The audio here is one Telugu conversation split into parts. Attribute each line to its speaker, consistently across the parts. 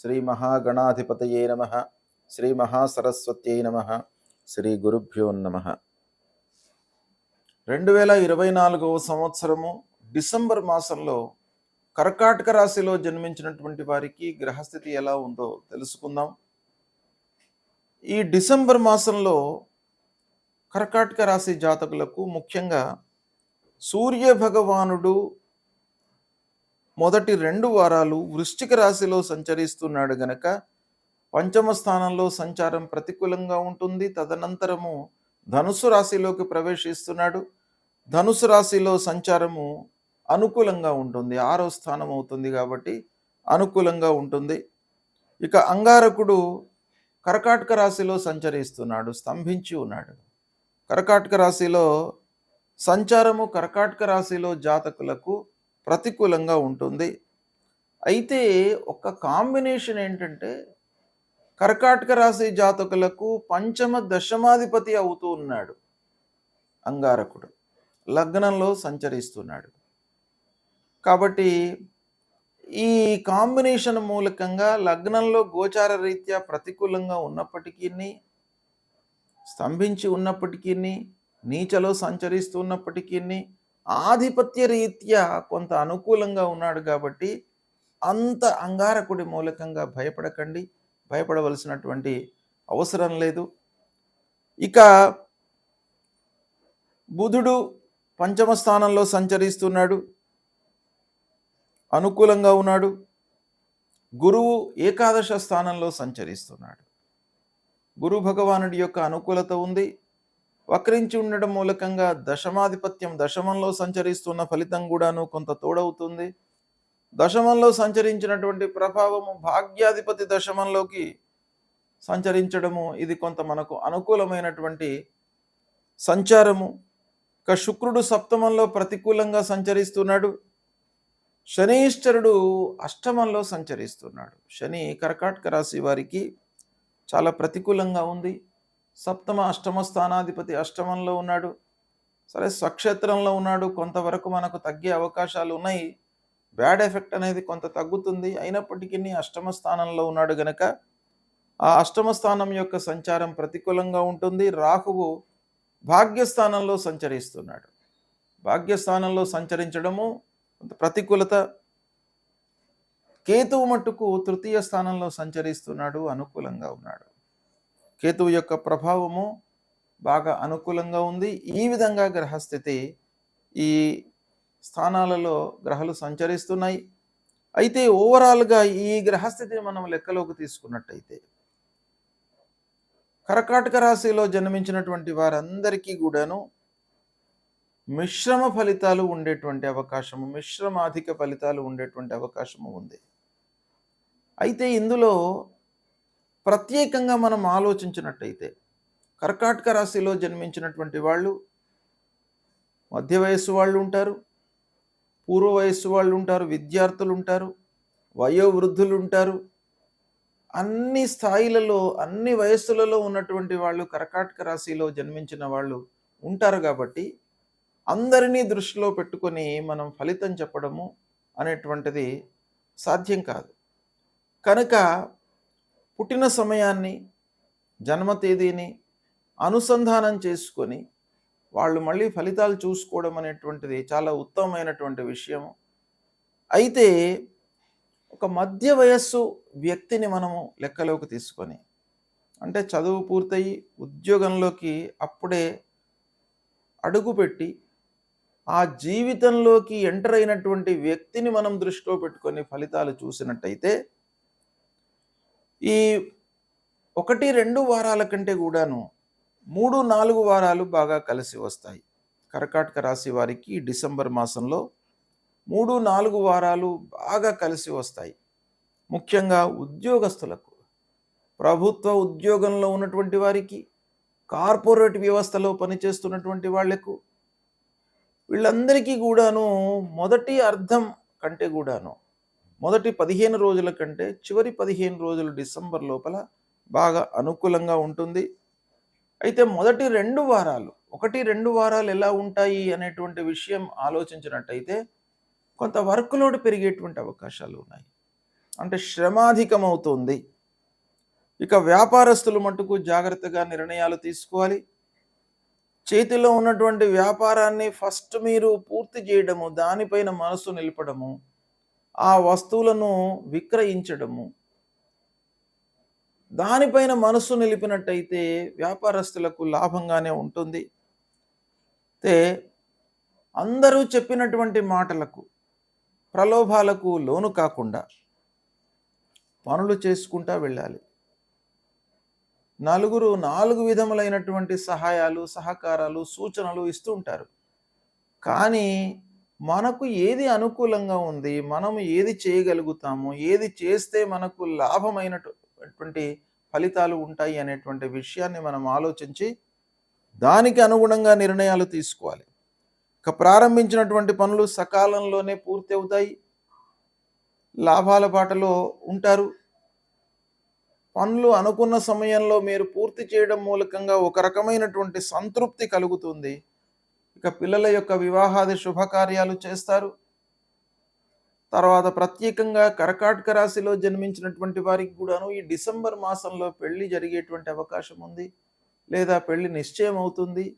Speaker 1: శ్రీ మహాగణాధిపతయే నమ. శ్రీ మహాసరస్వత్యై నమ. శ్రీ గురుభ్యో నమ. రెండు వేల ఇరవై నాలుగవ సంవత్సరము డిసెంబర్ మాసంలో కర్కాటక రాశిలో జన్మించినటువంటి వారికి గ్రహస్థితి ఎలా ఉందో తెలుసుకుందాం. ఈ డిసెంబర్ మాసంలో కర్కాటక రాశి జాతకులకు ముఖ్యంగా సూర్య భగవానుడు మొదటి రెండు వారాలు వృశ్చిక రాశిలో సంచరిస్తున్నాడు గనక పంచమ స్థానంలో సంచారం ప్రతికూలంగా ఉంటుంది. తదనంతరము ధనుసు రాశిలోకి ప్రవేశిస్తున్నాడు. ధనుసు రాశిలో సంచారము అనుకూలంగా ఉంటుంది. ఆరో స్థానం అవుతుంది కాబట్టి అనుకూలంగా ఉంటుంది. ఇక అంగారకుడు కర్కాటక రాశిలో సంచరిస్తున్నాడు. స్తంభించి ఉన్నాడు. కర్కాటక రాశిలో సంచారము కర్కాటక రాశిలో జాతకులకు ప్రతికూలంగా ఉంటుంది. అయితే ఒక కాంబినేషన్ ఏంటంటే కర్కాటక రాశి జాతకులకు పంచమ దశమాధిపతి అవుతూ ఉన్నాడు. అంగారకుడు లగ్నంలో సంచరిస్తున్నాడు. కాబట్టి ఈ కాంబినేషన్ మూలకంగా లగ్నంలో గోచార రీత్యా ప్రతికూలంగా ఉన్నప్పటికీ స్తంభించి ఉన్నప్పటికీ నీచలో సంచరిస్తున్నప్పటికీ ఆధిపత్య రీత్యా కొంత అనుకూలంగా ఉన్నాడు కాబట్టి అంత అంగారకుడి మూలకంగా భయపడకండి భయపడవలసినటువంటి అవసరం లేదు. ఇక బుధుడు పంచమ స్థానంలో సంచరిస్తున్నాడు. అనుకూలంగా ఉన్నాడు. గురువు ఏకాదశ స్థానంలో సంచరిస్తున్నాడు. గురు భగవానుడి యొక్క అనుకూలత ఉంది. వక్రించి ఉండడం మూలకంగా దశమాధిపత్యం దశమంలో సంచరిస్తున్న ఫలితం కూడాను కొంత తోడవుతుంది. దశమంలో సంచరించినటువంటి ప్రభావము భాగ్యాధిపతి దశమంలోకి సంచరించడము ఇది కొంత మనకు అనుకూలమైనటువంటి సంచారము. ఇక శుక్రుడు సప్తమంలో ప్రతికూలంగా సంచరిస్తున్నాడు. శనీశ్వరుడు అష్టమంలో సంచరిస్తున్నాడు. శని కర్కాటక రాశి వారికి చాలా ప్రతికూలంగా ఉంది. సప్తమ అష్టమ స్థానాధిపతి అష్టమంలో ఉన్నాడు. సరే స్వక్షేత్రంలో ఉన్నాడు. కొంతవరకు మనకు తగ్గే అవకాశాలు ఉన్నాయి. బ్యాడ్ ఎఫెక్ట్ అనేది కొంత తగ్గుతుంది. అయినప్పటికీ అష్టమ స్థానంలో ఉన్నాడు గనక ఆ అష్టమ స్థానం యొక్క సంచారం ప్రతికూలంగా ఉంటుంది. రాహువు భాగ్యస్థానంలో సంచరిస్తున్నాడు. భాగ్యస్థానంలో సంచరించడము కొంత ప్రతికూలత. కేతువు మట్టుకు తృతీయ స్థానంలో సంచరిస్తున్నాడు అనుకూలంగా ఉన్నాడు. కేతువు యొక్క ప్రభావము బాగా అనుకూలంగా ఉంది. ఈ విధంగా గ్రహస్థితి ఈ స్థానాలలో గ్రహాలు సంచరిస్తున్నాయి. అయితే ఓవరాల్గా ఈ గ్రహస్థితిని మనం లెక్కలోకి తీసుకున్నట్టయితే కర్కాటక రాశిలో జన్మించినటువంటి వారందరికీ కూడాను మిశ్రమ ఫలితాలు ఉండేటువంటి అవకాశము మిశ్రమాధిక ఫలితాలు ఉండేటువంటి అవకాశము ఉంది. అయితే ఇందులో ప్రత్యేకంగా మనం ఆలోచించినట్టయితే కర్కాటక రాశిలో జన్మించినటువంటి వాళ్ళు మధ్య వయస్సు వాళ్ళు ఉంటారు పూర్వ వయస్సు వాళ్ళు ఉంటారు విద్యార్థులు ఉంటారు వయోవృద్ధులు ఉంటారు. అన్ని స్థాయిలలో అన్ని వయస్సులలో ఉన్నటువంటి వాళ్ళు కర్కాటక రాశిలో జన్మించిన వాళ్ళు ఉంటారు కాబట్టి అందరినీ దృష్టిలో పెట్టుకొని మనం ఫలితం చెప్పడము అనేటువంటిది సాధ్యం కాదు. కనుక పుట్టిన సమయాన్ని జన్మ తేదీని అనుసంధానం చేసుకొని వాళ్ళు మళ్ళీ ఫలితాలు చూసుకోవడం అనేటువంటిది చాలా ఉత్తమమైనటువంటి విషయం అయితే ఒక మధ్య వయస్సు వ్యక్తిని మనము లెక్కలోకి తీసుకొని అంటే చదువు పూర్తయి ఉద్యోగంలోకి అప్పుడే అడుగుపెట్టి ఆ జీవితంలోకి ఎంటర్ అయినటువంటి వ్యక్తిని మనం దృష్టిలో పెట్టుకొని ఫలితాలు చూసినట్టయితే ఈ ఒకటి రెండు వారాల కంటే కూడాను మూడు నాలుగు వారాలు బాగా కలిసి వస్తాయి. కర్కాటక రాశి వారికి డిసెంబర్ మాసంలో మూడు నాలుగు వారాలు బాగా కలిసి వస్తాయి. ముఖ్యంగా ఉద్యోగస్తులకు ప్రభుత్వ ఉద్యోగంలో ఉన్నటువంటి వారికి కార్పొరేట్ వ్యవస్థలో పనిచేస్తున్నటువంటి వాళ్ళకు వీళ్ళందరికీ కూడాను మొదటి అర్థం కంటే కూడాను మొదటి పదిహేను రోజుల కంటే చివరి పదిహేను రోజులు డిసెంబర్ లోపల బాగా అనుకూలంగా ఉంటుంది. అయితే మొదటి రెండు వారాలు ఒకటి రెండు వారాలు ఎలా ఉంటాయి అనేటువంటి విషయం ఆలోచించినట్టయితే కొంత వర్క్ లోడ్ పెరిగేటువంటి అవకాశాలు ఉన్నాయి. అంటే శ్రమాధికమవుతుంది ఇక వ్యాపారస్తులు మటుకు జాగ్రత్తగా నిర్ణయాలు తీసుకోవాలి. చేతిలో ఉన్నటువంటి వ్యాపారాన్ని ఫస్ట్ మీరు పూర్తి చేయడము దానిపైన మనసు నిలపడము ఆ వస్తువులను విక్రయించడము. దానిపైన మనసు నిలిపినట్టయితే వ్యాపారస్తులకు లాభంగానే ఉంటుంది. అయితే అందరూ చెప్పినటువంటి మాటలకు ప్రలోభాలకు లోను కాకుండా పనులు చేసుకుంటా వెళ్ళాలి. నలుగురు నాలుగు విధములైనటువంటి సహాయాలు సహకారాలు సూచనలు ఇస్తూ ఉంటారు. కానీ మనకు ఏది అనుకూలంగా ఉంది మనం ఏది చేయగలుగుతాము ఏది చేస్తే మనకు లాభమైనటువంటి ఫలితాలు ఉంటాయి అనేటువంటి విషయాన్ని మనం ఆలోచించి దానికి అనుగుణంగా నిర్ణయాలు తీసుకోవాలి. ఇక ప్రారంభించినటువంటి పనులు సకాలంలోనే పూర్తి అవుతాయి. లాభాల బాటలో ఉంటారు. పనులు అనుకున్న సమయంలో మీరు పూర్తి చేయడం మూలకంగా ఒక రకమైనటువంటి సంతృప్తి కలుగుతుంది. ఇక పిల్లల యొక్క వివాహాది శుభకార్యాలు చేస్తారు. తర్వాత ప్రత్యేకంగా కరకాటక రాశిలో జన్మించినటువంటి వారికి కూడాను ఈ డిసెంబర్ మాసంలో పెళ్ళి జరిగేటువంటి అవకాశం ఉంది. లేదా పెళ్ళి నిశ్చయం అవుతుంది.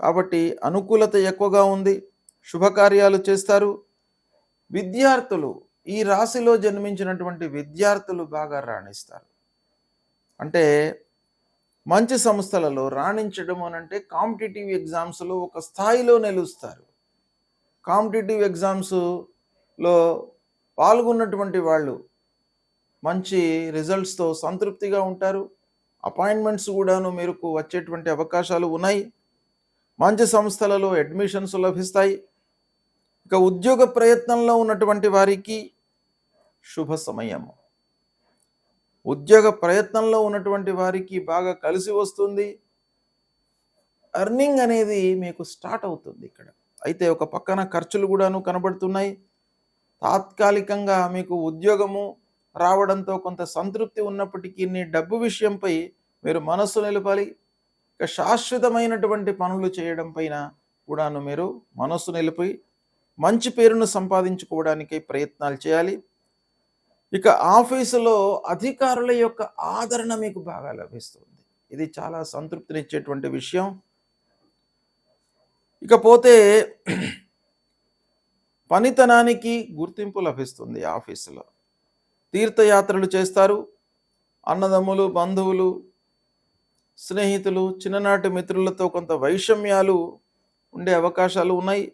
Speaker 1: కాబట్టి అనుకూలత ఎక్కువగా ఉంది. శుభకార్యాలు చేస్తారు. విద్యార్థులు ఈ రాశిలో జన్మించినటువంటి విద్యార్థులు బాగా రాణిస్తారు. అంటే మంచి సంస్థలలో రాణించడం అని అంటే కాంపిటేటివ్ ఎగ్జామ్స్లో ఒక స్థాయిలో నిలుస్తారు. కాంపిటేటివ్ ఎగ్జామ్స్లో పాల్గొన్నటువంటి వాళ్ళు మంచి రిజల్ట్స్తో సంతృప్తిగా ఉంటారు. అపాయింట్మెంట్స్ కూడాను మీకు వచ్చేటువంటి అవకాశాలు ఉన్నాయి. మంచి సంస్థలలో అడ్మిషన్స్ లభిస్తాయి. ఇక ఉద్యోగ ప్రయత్నంలో ఉన్నటువంటి వారికి శుభ సమయము. ఉద్యోగ ప్రయత్నంలో ఉన్నటువంటి వారికి బాగా కలిసి వస్తుంది. అర్నింగ్ అనేది మీకు స్టార్ట్ అవుతుంది ఇక్కడ. అయితే ఒక పక్కన ఖర్చులు కూడాను కనబడుతున్నాయి. తాత్కాలికంగా మీకు ఉద్యోగము రావడంతో కొంత సంతృప్తి ఉన్నప్పటికీ నీ డబ్బు విషయంపై మీరు మనస్సు నిలపాలి. ఇక శాశ్వతమైనటువంటి పనులు చేయడం పైన కూడాను మీరు మనస్సు నిలిపి మంచి పేరును సంపాదించుకోవడానికి ప్రయత్నాలు చేయాలి. ఇక ఆఫీసులో అధికారుల యొక్క ఆదరణ మీకు బాగా లభిస్తుంది. ఇది చాలా సంతృప్తినిచ్చేటువంటి విషయం. ఇకపోతే పనితనానికి గుర్తింపు లభిస్తుంది ఆఫీసులో. తీర్థయాత్రలు చేస్తారు. అన్నదమ్ములు బంధువులు స్నేహితులు చిన్ననాటి మిత్రులతో కొంత వైషమ్యాలు ఉండే అవకాశాలు ఉన్నాయి.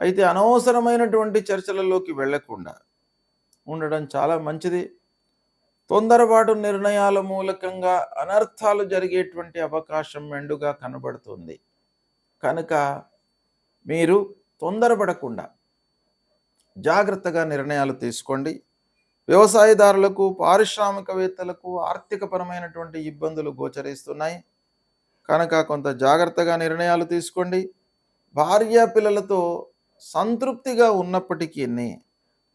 Speaker 1: అయితే అనవసరమైనటువంటి చర్చలలోకి వెళ్ళకుండా ఉండడం చాలా మంచిది. తొందరపాటు నిర్ణయాల మూలకంగా అనర్థాలు జరిగేటువంటి అవకాశం మెండుగా కనబడుతుంది. కనుక మీరు తొందరపడకుండా జాగ్రత్తగా నిర్ణయాలు తీసుకోండి. వ్యవసాయదారులకు పారిశ్రామికవేత్తలకు ఆర్థికపరమైనటువంటి ఇబ్బందులు గోచరిస్తున్నాయి. కనుక కొంత జాగ్రత్తగా నిర్ణయాలు తీసుకోండి. భార్య పిల్లలతో సంతృప్తిగా ఉన్నప్పటికీ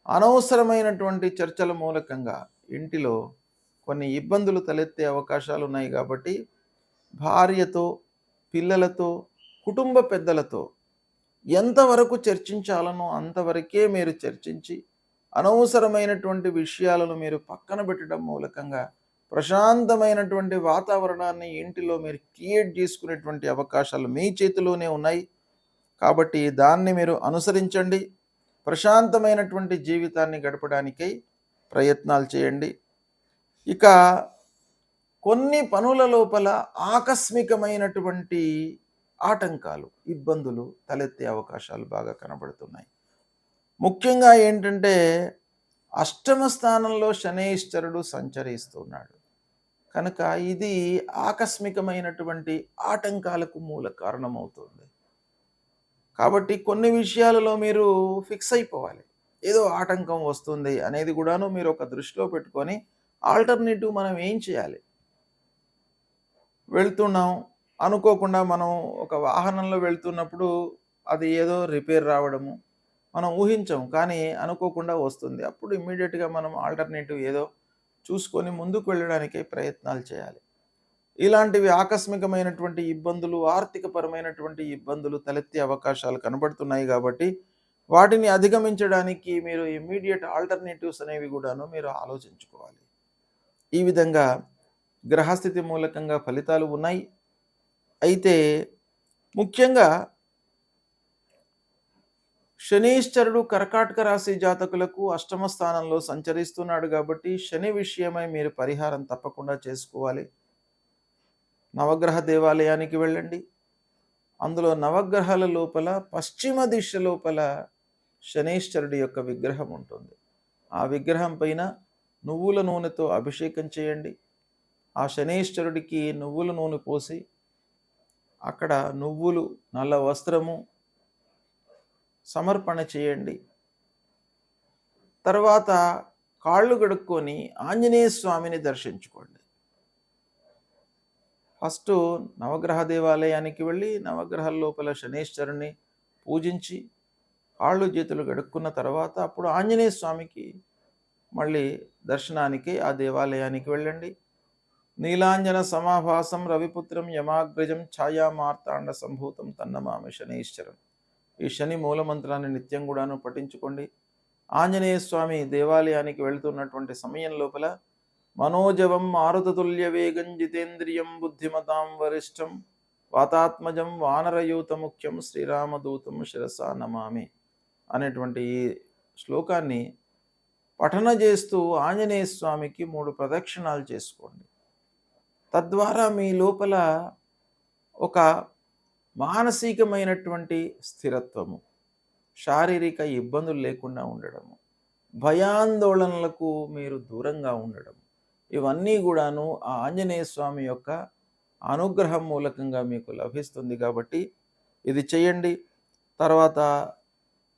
Speaker 1: అనవసరమైనటువంటి చర్చల మూలకంగా ఇంటిలో కొన్ని ఇబ్బందులు తలెత్తే అవకాశాలు ఉన్నాయి కాబట్టి భార్యతో పిల్లలతో కుటుంబ పెద్దలతో ఎంతవరకు చర్చించాలనో అంతవరకే మీరు చర్చించి అనవసరమైనటువంటి విషయాలను మీరు పక్కన పెట్టడం మూలకంగా ప్రశాంతమైనటువంటి వాతావరణాన్ని ఇంటిలో మీరు క్రియేట్ చేసుకునేటువంటి అవకాశాలు మీ చేతిలోనే ఉన్నాయి. కాబట్టి దాన్ని మీరు అనుసరించండి. ప్రశాంతమైనటువంటి జీవితాన్ని గడపడానికై ప్రయత్నాలు చేయండి. ఇక కొన్ని పనుల లోపల ఆకస్మికమైనటువంటి ఆటంకాలు ఇబ్బందులు తలెత్తే అవకాశాలు బాగా కనబడుతున్నాయి. ముఖ్యంగా ఏంటంటే అష్టమ స్థానంలో శనేశ్వరుడు సంచరిస్తున్నాడు. కనుక ఇది ఆకస్మికమైనటువంటి ఆటంకాలకు మూల కారణమవుతుంది. కాబట్టి కొన్ని విషయాలలో మీరు ఫిక్స్ అయిపోవాలి. ఏదో ఆటంకం వస్తుంది అనేది కూడాను మీరు ఒక దృష్టిలో పెట్టుకొని ఆల్టర్నేటివ్ మనం ఏం చేయాలి? వెళ్తున్నాం. అనుకోకుండా మనం ఒక వాహనంలో వెళ్తున్నప్పుడు అది ఏదో రిపేర్ రావడము మనం ఊహించం కానీ అనుకోకుండా వస్తుంది. అప్పుడు ఇమ్మీడియట్గా మనం ఆల్టర్నేటివ్ ఏదో చూసుకొని ముందుకు వెళ్ళడానికి ప్రయత్నాలు చేయాలి. ఇలాంటివి ఆకస్మికమైనటువంటి ఇబ్బందులు ఆర్థికపరమైనటువంటి ఇబ్బందులు తలెత్తే అవకాశాలు కనబడుతున్నాయి కాబట్టి వాటిని అధిగమించడానికి మీరు ఇమ్మీడియట్ ఆల్టర్నేటివ్స్ అనేవి కూడాను మీరు ఆలోచించుకోవాలి. ఈ విధంగా గ్రహస్థితి మూలకంగా ఫలితాలు ఉన్నాయి. అయితే ముఖ్యంగా శనీశ్వరుడు కర్కాటక రాశి జాతకులకు అష్టమ స్థానంలో సంచరిస్తున్నాడు కాబట్టి శని విషయమై మీరు పరిహారం తప్పకుండా చేసుకోవాలి. నవగ్రహ దేవాలయానికి వెళ్ళండి. అందులో నవగ్రహాల లోపల పశ్చిమ దిశ లోపల శనీశ్వరుడి యొక్క విగ్రహం ఉంటుంది. ఆ విగ్రహం పైన నువ్వుల నూనెతో అభిషేకం చేయండి. ఆ శనీశ్వరుడికి నువ్వుల నూనె పోసి అక్కడ నువ్వులు నల్ల వస్త్రము సమర్పణ చేయండి. తర్వాత కాళ్ళు గడుక్కొని ఆంజనేయ స్వామిని దర్శించుకోండి. ఫస్ట్ నవగ్రహ దేవాలయానికి వెళ్ళి నవగ్రహాల లోపల శనేశ్వరుని పూజించి కాళ్ళు చేతులు గడుక్కున్న తర్వాత అప్పుడు ఆంజనేయ స్వామికి మళ్ళీ దర్శనానికి ఆ దేవాలయానికి వెళ్ళండి. నీలాంజన సమాభాసం రవిపుత్రం యమాగ్రజం ఛాయామార్తాండ సంభూతం తన్నమామి శనీశ్వరం. ఈ శని మూలమంత్రాన్ని నిత్యం కూడాను పఠించుకోండి. ఆంజనేయ స్వామి దేవాలయానికి వెళుతున్నటువంటి సమయం లోపల మనోజవం మారుతతుల్య వేగం జితేంద్రియం బుద్ధిమతాం వరిష్టం వాతాత్మజం వానరయూత ముఖ్యం శ్రీరామదూతం శిరసా నమామి అనేటువంటి ఈ శ్లోకాన్ని పఠన చేస్తూ ఆంజనేయ స్వామికి మూడు ప్రదక్షిణాలు చేసుకోండి. తద్వారా మీ లోపల ఒక మానసికమైనటువంటి స్థిరత్వము శారీరక ఇబ్బందులు లేకుండా ఉండడము భయాందోళనలకు మీరు దూరంగా ఉండడం ఇవన్నీ కూడాను ఆ ఆంజనేయ స్వామి యొక్క అనుగ్రహం మూలకంగా మీకు లభిస్తుంది కాబట్టి ఇది చేయండి. తర్వాత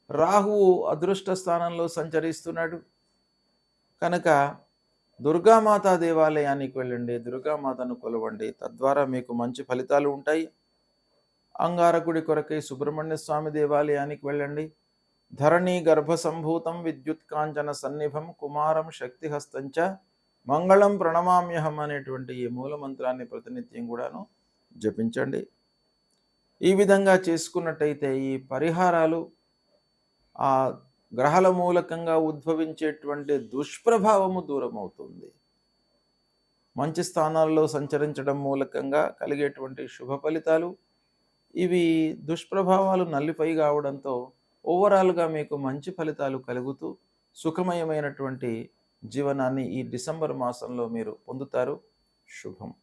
Speaker 1: రాహువు అదృష్ట స్థానంలో సంచరిస్తున్నాడు. కనుక దుర్గామాత దేవాలయానికి వెళ్ళండి దుర్గామాతను కొలవండి. తద్వారా మీకు మంచి ఫలితాలు ఉంటాయి. అంగారకుడి కొరకై సుబ్రహ్మణ్య స్వామి దేవాలయానికి వెళ్ళండి. ధరణి గర్భ సంభూతం విద్యుత్ కాంచన సన్నిభం కుమారం శక్తిహస్తంచ మంగళం ప్రణమామ్యహం అనేటువంటి ఈ మూలమంత్రాన్ని ప్రతినిత్యం కూడాను జపించండి. ఈ విధంగా చేసుకున్నట్టయితే ఈ పరిహారాలు ఆ గ్రహాల మూలకంగా ఉద్భవించేటువంటి దుష్ప్రభావము దూరం అవుతుంది మంచి స్థానాల్లో సంచరించడం మూలకంగా కలిగేటువంటి శుభ ఫలితాలు ఇవి దుష్ప్రభావాలు నల్లిపై కావడంతో ఓవరాల్గా మీకు మంచి ఫలితాలు కలుగుతూ సుఖమయమైనటువంటి జీవనాన్ని ఈ డిసెంబర్ మాసంలో మీరు పొందుతారు. శుభం.